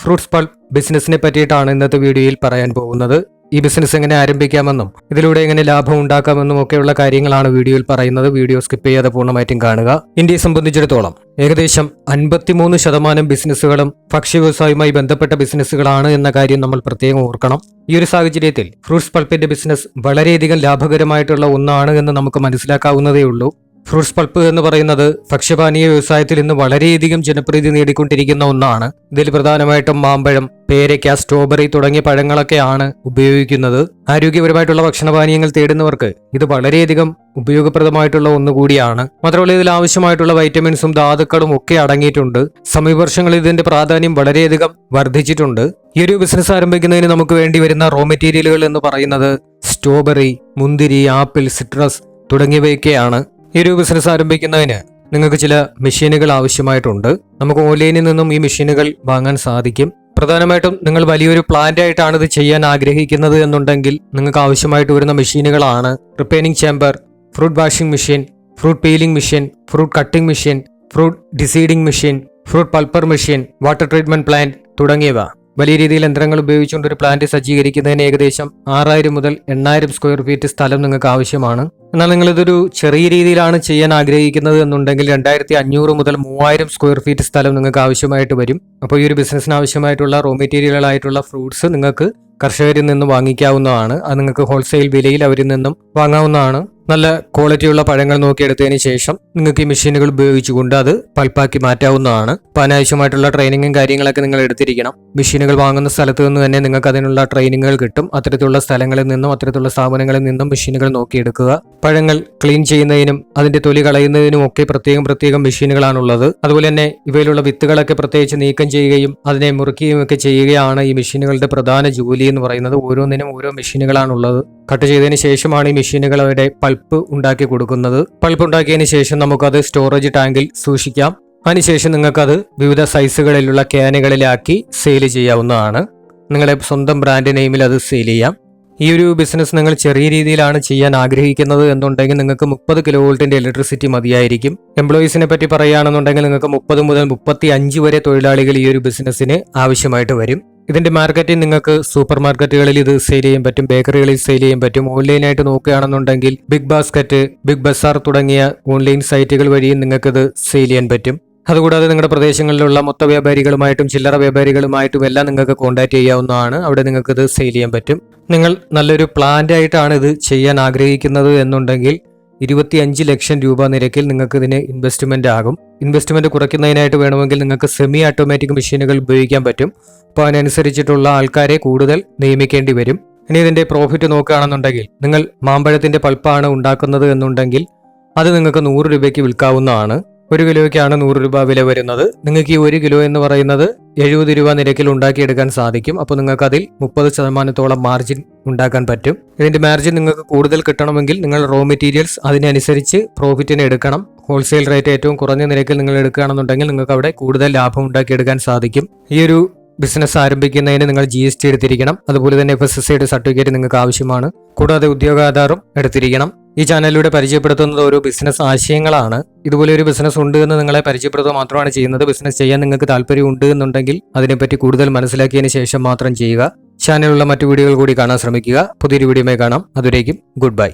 Fruits pulp ബിസിനസ്സിനെ പറ്റിയിട്ടാണ് ഇന്നത്തെ വീഡിയോയിൽ പറയാൻ പോകുന്നത്. ഈ ബിസിനസ് എങ്ങനെ ആരംഭിക്കാമെന്നും ഇതിലൂടെ എങ്ങനെ ലാഭം ഉണ്ടാക്കാമെന്നും ഒക്കെയുള്ള കാര്യങ്ങളാണ് വീഡിയോയിൽ പറയുന്നത്. വീഡിയോ സ്കിപ്പ് ചെയ്യാതെ പൂർണമായിട്ടും കാണുക. ഇന്ത്യയെ സംബന്ധിച്ചിടത്തോളം ഏകദേശം അൻപത്തിമൂന്ന് ശതമാനം ബിസിനസ്സുകളും ഭക്ഷ്യ വ്യവസായവുമായി ബന്ധപ്പെട്ട ബിസിനസ്സുകളാണ് എന്ന കാര്യം നമ്മൾ പ്രത്യേകം ഓർക്കണം. ഈ ഒരു സാഹചര്യത്തിൽ ഫ്രൂട്ട്സ് പൾപ്പിന്റെ ബിസിനസ് വളരെയധികം ലാഭകരമായിട്ടുള്ള ഒന്നാണ് എന്ന് നമുക്ക് മനസ്സിലാക്കാവുന്നതേ ഉള്ളൂ. ഫ്രൂട്ട്സ് പൾപ്പ് എന്ന് പറയുന്നത് ഭക്ഷ്യപാനീയ വ്യവസായത്തിൽ ഇന്ന് വളരെയധികം ജനപ്രീതി നേടിക്കൊണ്ടിരിക്കുന്ന ഒന്നാണ്. ഇതിൽ പ്രധാനമായിട്ടും മാമ്പഴം പേരയ്ക്ക സ്ട്രോബെറി തുടങ്ങിയ പഴങ്ങളൊക്കെയാണ് ഉപയോഗിക്കുന്നത്. ആരോഗ്യപരമായിട്ടുള്ള ഭക്ഷണപാനീയങ്ങൾ തേടുന്നവർക്ക് ഇത് വളരെയധികം ഉപയോഗപ്രദമായിട്ടുള്ള ഒന്നുകൂടിയാണ്. മാത്രമല്ല ഇതിൽ ആവശ്യമായിട്ടുള്ള വൈറ്റമിൻസും ധാതുക്കളും ഒക്കെ അടങ്ങിയിട്ടുണ്ട്. സമീപവർഷങ്ങളിൽ ഇതിന്റെ പ്രാധാന്യം വളരെയധികം വർദ്ധിച്ചിട്ടുണ്ട്. ഈ ഒരു ബിസിനസ് ആരംഭിക്കുന്നതിന് നമുക്ക് വേണ്ടി വരുന്ന റോ മെറ്റീരിയലുകൾ എന്ന് പറയുന്നത് സ്ട്രോബെറി മുന്തിരി ആപ്പിൾ സിട്രസ് തുടങ്ങിയവയൊക്കെയാണ്. ഈ ഒരു ബിസിനസ് ആരംഭിക്കുന്നതിന് നിങ്ങൾക്ക് ചില മെഷീനുകൾ ആവശ്യമായിട്ടുണ്ട്. നമുക്ക് ഓൺലൈനിൽ നിന്നും ഈ മെഷീനുകൾ വാങ്ങാൻ സാധിക്കും. പ്രധാനമായിട്ടും നിങ്ങൾ വലിയൊരു പ്ലാന്റ് ആയിട്ടാണ് ഇത് ചെയ്യാൻ ആഗ്രഹിക്കുന്നത് എന്നുണ്ടെങ്കിൽ നിങ്ങൾക്ക് ആവശ്യമായിട്ട് വരുന്ന മെഷീനുകളാണ് ripening chamber fruit washing machine fruit peeling machine fruit cutting machine fruit deseeding machine fruit pulper machine water treatment plant തുടങ്ങിയവ. വലിയ രീതിയിൽ യന്ത്രങ്ങൾ ഉപയോഗിച്ചുകൊണ്ട് ഒരു പ്ലാന്റ് സജ്ജീകരിക്കുന്നതിന് ഏകദേശം ആറായിരം മുതൽ എണ്ണായിരം സ്ക്വയർ ഫീറ്റ് സ്ഥലം നിങ്ങൾക്ക് ആവശ്യമാണ്. എന്നാൽ നിങ്ങളിതൊരു ചെറിയ രീതിയിലാണ് ചെയ്യാൻ ആഗ്രഹിക്കുന്നത് എന്നുണ്ടെങ്കിൽ രണ്ടായിരത്തി അഞ്ഞൂറ് മുതൽ മൂവായിരം സ്ക്വയർ ഫീറ്റ് സ്ഥലം നിങ്ങൾക്ക് ആവശ്യമായിട്ട് വരും. അപ്പോൾ ഈ ഒരു ബിസിനസ്സിന് ആവശ്യമായിട്ടുള്ള റോ മെറ്റീരിയലായിട്ടുള്ള ഫ്രൂട്ട്സ് നിങ്ങൾക്ക് കർഷകരിൽ നിന്ന് വാങ്ങിക്കാവുന്നതാണ്. അത് നിങ്ങൾക്ക് ഹോൾസെയിൽ വിലയിൽ അവരിൽ നിന്നും വാങ്ങാവുന്നതാണ്. നല്ല ക്വാളിറ്റിയുള്ള പഴങ്ങൾ നോക്കിയെടുത്തതിന് ശേഷം നിങ്ങൾക്ക് ഈ മെഷീനുകൾ ഉപയോഗിച്ചുകൊണ്ട് അത് പൾപ്പാക്കി മാറ്റാവുന്നതാണ്. അപ്പോൾ അനാവശ്യമായിട്ടുള്ള ട്രെയിനിങ്ങും കാര്യങ്ങളൊക്കെ നിങ്ങൾ എടുത്തിരിക്കണം. മെഷീനുകൾ വാങ്ങുന്ന സ്ഥലത്ത് നിന്ന് തന്നെ നിങ്ങൾക്ക് അതിനുള്ള ട്രെയിനിങ്ങുകൾ കിട്ടും. അത്തരത്തിലുള്ള സ്ഥലങ്ങളിൽ നിന്നും അത്തരത്തിലുള്ള സ്ഥാപനങ്ങളിൽ നിന്നും മെഷീനുകൾ നോക്കിയെടുക്കുക. പഴങ്ങൾ ക്ലീൻ ചെയ്യുന്നതിനും അതിന്റെ തൊലി കളയുന്നതിനും ഒക്കെ പ്രത്യേകം പ്രത്യേകം മെഷീനുകളാണുള്ളത്. അതുപോലെ തന്നെ ഇവയിലുള്ള വിത്തുകളൊക്കെ പ്രത്യേകിച്ച് നീക്കം ചെയ്യുകയും അതിനെ മുറിക്കുകയും ഒക്കെ ചെയ്യുകയാണ് ഈ മെഷീനുകളുടെ പ്രധാന ജോലി എന്ന് പറയുന്നത്. ഓരോന്നിനും ഓരോ മെഷീനുകളാണുള്ളത്. കട്ട് ചെയ്തതിന് ശേഷമാണ് ഈ മെഷീനുകൾ അവരുടെ പൾപ്പ് ഉണ്ടാക്കി കൊടുക്കുന്നത്. പൾപ്പ് ഉണ്ടാക്കിയതിന് ശേഷം നമുക്കത് സ്റ്റോറേജ് ടാങ്കിൽ സൂക്ഷിക്കാം. അതിനുശേഷം നിങ്ങൾക്കത് വിവിധ സൈസുകളിലുള്ള ക്യാനുകളിലാക്കി സെയിൽ ചെയ്യാവുന്നതാണ്. നിങ്ങളുടെ സ്വന്തം ബ്രാൻഡ് നെയിമിൽ അത് സെയിൽ ചെയ്യാം. ഈ ഒരു ബിസിനസ് നിങ്ങൾ ചെറിയ രീതിയിലാണ് ചെയ്യാൻ ആഗ്രഹിക്കുന്നത് എന്നുണ്ടെങ്കിൽ നിങ്ങൾക്ക് മുപ്പത് കിലോ വോൾട്ടിന്റെ ഇലക്ട്രിസിറ്റി മതിയായിരിക്കും. എംപ്ലോയീസിനെ പറ്റി പറയുകയാണെന്നുണ്ടെങ്കിൽ നിങ്ങൾക്ക് മുപ്പത് മുതൽ മുപ്പത്തി അഞ്ച് വരെ തൊഴിലാളികൾ ഈ ഒരു ബിസിനസ്സിന് ആവശ്യമായിട്ട് വരും. ഇതിന്റെ മാർക്കറ്റിംഗ് നിങ്ങൾക്ക് സൂപ്പർ മാർക്കറ്റുകളിൽ ഇത് സെയിൽ ചെയ്യാൻ പറ്റും ബേക്കറികളിൽ സെയിൽ ചെയ്യാൻ പറ്റും. ഓൺലൈനായിട്ട് നോക്കുകയാണെന്നുണ്ടെങ്കിൽ ബിഗ് ബാസ്ക്കറ്റ് ബിഗ് ബസാർ തുടങ്ങിയ ഓൺലൈൻ സൈറ്റുകൾ വഴിയും നിങ്ങൾക്കിത് സെയിൽ ചെയ്യാൻ പറ്റും. അതുകൂടാതെ നിങ്ങളുടെ പ്രദേശങ്ങളിലുള്ള മൊത്ത വ്യാപാരികളുമായിട്ടും ചില്ലറ വ്യാപാരികളുമായിട്ടും എല്ലാം നിങ്ങൾക്ക് കോൺടാക്ട് ചെയ്യാവുന്നതാണ്. അവിടെ നിങ്ങൾക്ക് ഇത് സെയിൽ ചെയ്യാൻ പറ്റും. നിങ്ങൾ നല്ലൊരു പ്ലാന്റ് ആയിട്ടാണ് ഇത് ചെയ്യാൻ ആഗ്രഹിക്കുന്നത് എന്നുണ്ടെങ്കിൽ ഇരുപത്തി അഞ്ച് ലക്ഷം രൂപ നിരക്കിൽ നിങ്ങൾക്ക് ഇതിന് ഇൻവെസ്റ്റ്മെന്റ് ആകും. ഇൻവെസ്റ്റ്മെന്റ് കുറയ്ക്കുന്നതിനായിട്ട് വേണമെങ്കിൽ നിങ്ങൾക്ക് സെമി ഓട്ടോമാറ്റിക് മെഷീനുകൾ ഉപയോഗിക്കാൻ പറ്റും. അപ്പോൾ അതിനനുസരിച്ചിട്ടുള്ള ആൾക്കാരെ കൂടുതൽ നിയമിക്കേണ്ടി വരും. ഇനി ഇതിന്റെ പ്രോഫിറ്റ് നോക്കുകയാണെന്നുണ്ടെങ്കിൽ നിങ്ങൾ മാമ്പഴത്തിന്റെ പൾപ്പാണ് ഉണ്ടാക്കുന്നത് എന്നുണ്ടെങ്കിൽ അത് നിങ്ങൾക്ക് നൂറ് രൂപയ്ക്ക് വിൽക്കാവുന്നതാണ്. ഒരു കിലോയ്ക്കാണ് നൂറ് രൂപ വില വരുന്നത്. നിങ്ങൾക്ക് ഈ ഒരു കിലോ എന്ന് പറയുന്നത് എഴുപത് രൂപ നിരക്കിൽ ഉണ്ടാക്കിയെടുക്കാൻ സാധിക്കും. അപ്പോൾ നിങ്ങൾക്ക് അതിൽ മുപ്പത് ശതമാനത്തോളം മാർജിൻ ഉണ്ടാക്കാൻ പറ്റും. ഇതിന്റെ മാർജിൻ നിങ്ങൾക്ക് കൂടുതൽ കിട്ടണമെങ്കിൽ നിങ്ങൾ റോ മെറ്റീരിയൽസ് അതിനനുസരിച്ച് പ്രോഫിറ്റിന് എടുക്കണം. ഹോൾസെയിൽ റേറ്റ് ഏറ്റവും കുറഞ്ഞ നിരക്കിൽ നിങ്ങൾ എടുക്കുകയാണെന്നുണ്ടെങ്കിൽ നിങ്ങൾക്ക് അവിടെ കൂടുതൽ ലാഭം ഉണ്ടാക്കിയെടുക്കാൻ സാധിക്കും. ഈ ഒരു ബിസിനസ് ആരംഭിക്കുന്നതിന് നിങ്ങൾ ജി എസ് ടി എടുത്തിരിക്കണം. അതുപോലെ തന്നെ എഫ് എസ് എസ് സർട്ടിഫിക്കറ്റ് നിങ്ങൾക്ക് ആവശ്യമാണ്. കൂടാതെ ഉദ്യോഗാധാറും എടുത്തിരിക്കണം. ഈ ചാനലിലൂടെ പരിചയപ്പെടുത്തുന്നത് ഓരോ ബിസിനസ് ആശയങ്ങളാണ്. ഇതുപോലെ ഒരു ബിസിനസ് ഉണ്ട് എന്ന് നിങ്ങളെ പരിചയപ്പെടുത്തുക മാത്രമാണ് ചെയ്യുന്നത്. ബിസിനസ് ചെയ്യാൻ നിങ്ങൾക്ക് താല്പര്യം ഉണ്ട് എന്നുണ്ടെങ്കിൽ അതിനെപ്പറ്റി കൂടുതൽ മനസ്സിലാക്കിയതിന് ശേഷം മാത്രം ചെയ്യുക. ചാനലിലുള്ള മറ്റു വീഡിയോകൾ കൂടി കാണാൻ ശ്രമിക്കുക. പുതിയൊരു വീഡിയോയുമായി കാണാം. അതുവരേക്കും ഗുഡ് ബൈ